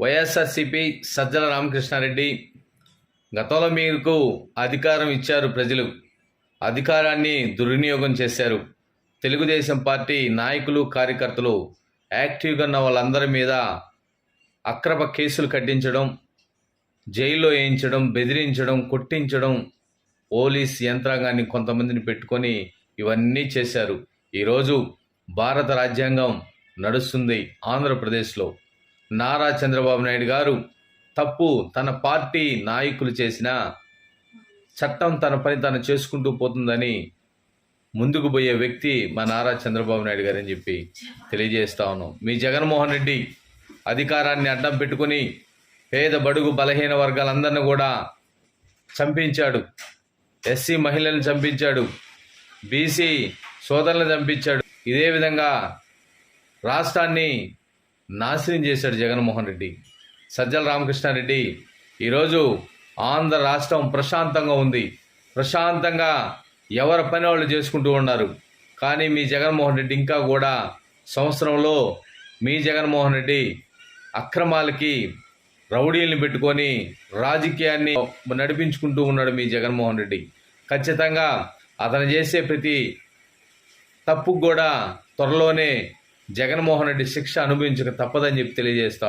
వైఎస్ఆర్సిపి సజ్జల రామకృష్ణారెడ్డి గతంలో మీకు అధికారం ఇచ్చారు ప్రజలు. అధికారాన్ని దుర్వినియోగం చేశారు. తెలుగుదేశం పార్టీ నాయకులు కార్యకర్తలు యాక్టివ్గా ఉన్న వాళ్ళందరి మీద అక్రమ కేసులు కట్టించడం జైల్లో వేయించడం బెదిరించడం కొట్టించడం పోలీస్ యంత్రాంగాన్ని కొంతమందిని పెట్టుకొని ఇవన్నీ చేశారు. ఈరోజు భారత రాజ్యాంగం నడుస్తుంది ఆంధ్రప్రదేశ్లో. నారా చంద్రబాబు నాయుడు గారు తప్పు తన పార్టీ నాయకులు చేసిన చట్టం తన పని తను చేసుకుంటూ పోతుందని ముందుకు పోయే వ్యక్తి మా నారా చంద్రబాబు నాయుడు గారు అని చెప్పి తెలియజేస్తా ఉన్నాం. మీ జగన్మోహన్ రెడ్డి అధికారాన్ని అడ్డం పెట్టుకొని పేద బడుగు బలహీన వర్గాలందరినీ కూడా చంపించాడు. ఎస్సీ మహిళలను చంపించాడు. బీసీ సోదరులను చంపించాడు. ఇదే విధంగా రాష్ట్రాన్ని నాశనం చేశాడు జగన్మోహన్ రెడ్డి. సజ్జల రామకృష్ణారెడ్డి ఈరోజు ఆంధ్ర రాష్ట్రం ప్రశాంతంగా ఉంది. ప్రశాంతంగా ఎవరి పని వాళ్ళు చేసుకుంటూ ఉన్నారు. కానీ మీ జగన్మోహన్ రెడ్డి ఇంకా కూడా సంవత్సరంలో మీ జగన్మోహన్ రెడ్డి అక్రమాలకి రౌడీల్ని పెట్టుకొని రాజకీయాన్ని నడిపించుకుంటూ ఉన్నాడు మీ జగన్మోహన్ రెడ్డి. ఖచ్చితంగా అతను చేసే ప్రతి తప్పుకు కూడా త్వరలోనే జగన్మోహన్ రెడ్డి శిక్ష అనుభవించక తప్పదని చెప్పి తెలియజేస్తా